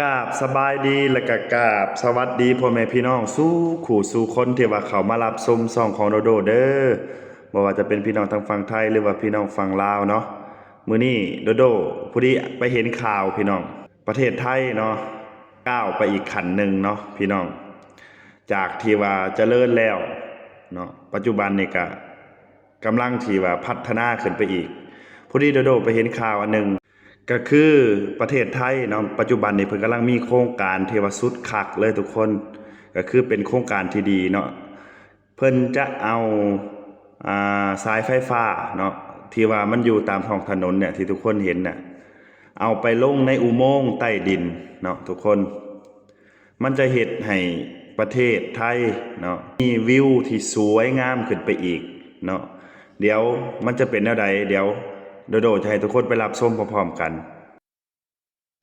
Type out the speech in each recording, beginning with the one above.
กาบสบายดีและก็กาบ สวัสดีพ่อแม่พี่น้องสู้ขู่สู่คนที่ว่าเขามารับชมซองของโดโดเด้อบ่ว่าจะเป็นพี่น้องทางฝั่งไทยหรือว่าพี่น้องฝั่งลาวเนาะมื้อนี้โดโดผู้ที่ไปเห็นข่าวพี่น้อง ประเทศไทยเนาะก้าวไปอีกขันหนึ่งเนาะพี่น้อง จากที่ว่าเจริญแล้วเนาะปัจจุบันนี่ก็กำลังที่ว่าพัฒนาขึ้นไปอีกผู้ดีโดโดไปเห็นข่าวอันหนึ่ง ก็คือประเทศไทยเนาะปัจจุบันนี้เพิ่นกำลังมีโครงการเทวสุดคักเลยทุกคน ก็คือเป็นโครงการที่ดีเนาะเพิ่นจะเอาอ่าสายไฟฟ้าเนาะที่ว่ามันอยู่ตามท้องถนนเนี่ยที่ทุกคนเห็นน่ะเอาไปลงในอุโมงค์ใต้ดินเนาะทุกคน มันจะเฮ็ดให้ประเทศไทยเนาะมีวิวที่สวยงามขึ้นไปอีกเนาะเดี๋ยวมันจะเป็นแนวใดเดี๋ยว โดโดจะให้ทุกคนไปรับชมพร้อมๆกัน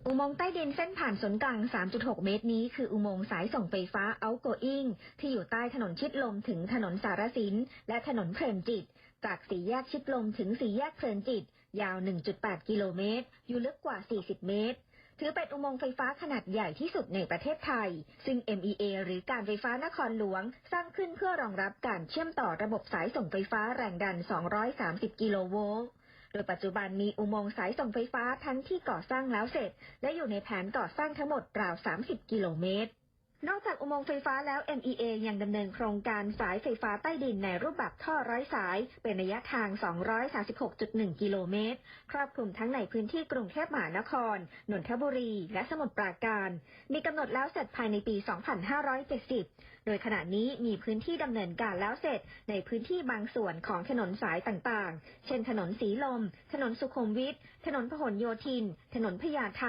อุโมงค์ใต้ดินเส้นผ่านศูนย์กลาง 3.6 เมตรนี้คืออุโมงค์สายส่งไฟฟ้า outgoing ที่อยู่ใต้ถนนชิดลมถึงถนนสารสิน และถนนเพลินจิต จากสี่แยกชิดลมถึงสี่แยกเพลินจิต ยาว 1.8 กิโลเมตร อยู่ลึกกว่า 40 เมตรถือเป็นอุโมงค์ไฟฟ้าขนาดใหญ่ที่สุดในประเทศไทย ซึ่ง MEA หรือการไฟฟ้านครหลวง สร้างขึ้นเพื่อรองรับการเชื่อมต่อระบบสายส่งไฟฟ้าแรงดัน 230 กิโลโวลต์ โดยปัจจุบันมีอุโมงค์สายส่งไฟฟ้าทั้งที่ก่อสร้างแล้วเสร็จ และอยู่ในแผนก่อสร้างทั้งหมดราว 30 กิโลเมตร นอกจากอุโมงค์ไฟฟ้าแล้ว MEA ยังดำเนินโครงการสายไฟฟ้าใต้ดินในรูปแบบท่อร้อยสาย เป็นระยะทาง 236.1 กิโลเมตร ครอบคลุมทั้งในพื้นที่กรุงเทพมหานคร นนทบุรี และสมุทรปราการ มีกำหนดแล้วเสร็จภายในปี 2570 โดยขณะนี้มีพื้นที่ดำเนินการแล้วเสร็จในพื้นที่บางส่วนของถนนสายต่างๆ เช่น ถนนสีลม ถนนสุขุมวิท ถนนพหลโยธิน ถนนพญาไท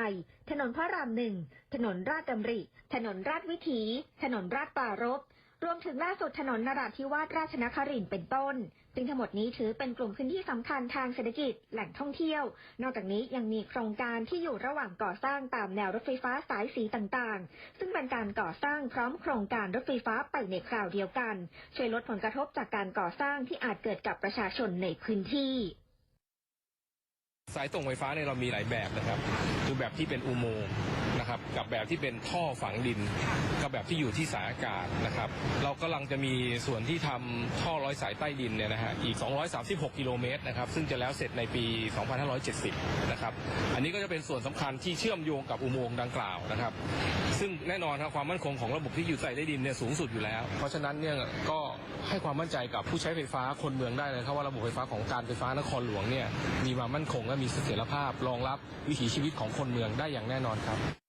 ถนนพระรามหนึ่ง ถนนราชดำริ ถนนราชวิถี ถนนราชปารภรวมถึงล่าสุดถนนนราธิวาสราชนครินเป็นต้น ซึ่งทั้งหมดนี้ถือเป็นกลุ่มพื้นที่สำคัญทางเศรษฐกิจ แหล่งท่องเที่ยว นอกจากนี้ยังมีโครงการที่อยู่ระหว่างก่อสร้างตามแนวรถไฟฟ้าสายสีต่างๆ ซึ่งเป็นการก่อสร้างพร้อมโครงการรถไฟฟ้าไปในคราวเดียวกัน ช่วยลดผลกระทบจากการก่อสร้างที่อาจเกิดกับประชาชนในพื้นที่ สายส่งไฟฟ้าเนี่ยเรามีหลายแบบนะครับ คือแบบที่เป็นอุโมงค์นะครับ กับแบบที่เป็นท่อฝังดิน กับแบบที่อยู่ที่สายอากาศนะครับ เรากำลังจะมีส่วนที่ทำท่อร้อยสายใต้ดินเนี่ยนะฮะอีก 236 กิโลเมตรนะครับ ซึ่งจะแล้วเสร็จในปี 2570 นะครับ อันนี้ก็จะเป็นส่วนสำคัญที่เชื่อมโยงกับอุโมงค์ดังกล่าวนะครับ ซึ่งแน่นอนครับความมั่นคงของระบบที่อยู่ใต้ใต้ดินเนี่ยสูงสุดอยู่แล้ว เพราะฉะนั้นเนี่ยก็ให้ความมั่นใจกับผู้ใช้ไฟฟ้าคนเมืองได้เลยครับว่าระบบไฟฟ้าของการไฟฟ้านครหลวงเนี่ยมีความมั่นคงและมีเสถียรภาพรองรับวิถีชีวิตของคนเมืองได้อย่างแน่นอนครับ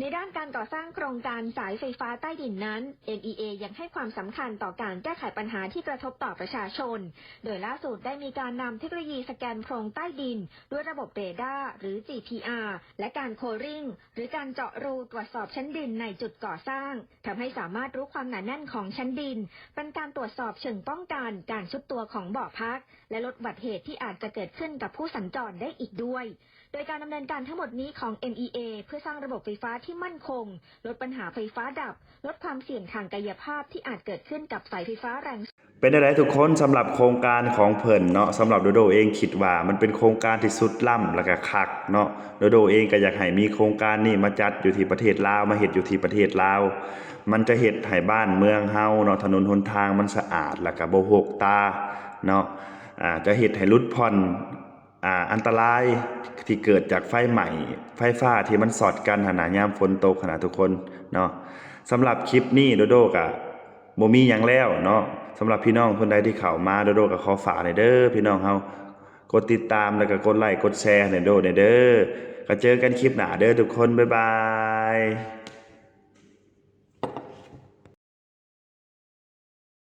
ในด้านการก่อสร้างโครงการสายไฟฟ้าใต้ดินนั้น NEA ยังให้ความสำคัญต่อการแก้ไขปัญหาที่กระทบต่อประชาชน โดยล่าสุดได้มีการนำเทคโนโลยีสแกนโพรงใต้ดิน ด้วยระบบเรดาร์หรือ GPR และการโคริงหรือการเจาะรูตรวจสอบชั้นดินในจุดก่อสร้างทำให้สามารถรู้ความหนาแน่นของชั้นดิน เป็นการตรวจสอบเชิงป้องกันการชุบตัวของบ่อพัก และลดอุบัติเหตุที่อาจจะเกิดขึ้นกับผู้สัญจรได้อีกด้วย โดยการดำเนินการทั้งหมดนี้ของ MEA เพื่อสร้างระบบไฟฟ้าที่มั่นคง ลดปัญหาไฟฟ้าดับ ลดความเสี่ยงทางกายภาพที่อาจเกิดขึ้นกับสายไฟฟ้าแรงเป็นอะไรทุกคนสำหรับโครงการของเพิ่นเนาะสำหรับโดโดเองคิดว่ามันเป็นโครงการที่สุดล่ำแล้วก็คักเนาะโดโดเองก็อยากให้มีโครงการนี้มาจัดอยู่ที่ประเทศลาวมาเฮ็ดอยู่ที่ประเทศลาวมันจะเฮ็ดให้บ้านเมืองเฮาเนาะถนนหนทางมันสะอาดแล้วก็บ่หกตาเนาะอ่าจะเฮ็ดให้ลดผ่อนอ่าอันตราย ที่เกิดจากไฟใหม่ ไฟฟ้าที่มันสอดกันหนายามฝนตกขนาดทุกคนเนาะสำหรับคลิปนี้โดโดก็บ่มีอย่างแล้วเนาะสำหรับพี่น้องคนใดที่เข้ามาโดโดกะขอฝากในเด้อพี่น้องเฮากดติดตามแล้วก็กดไลค์กดแชร์ในโดใน่อยเด้อก็เจอกันคลิปหน้าเด้อทุกคนบ๊ายบาย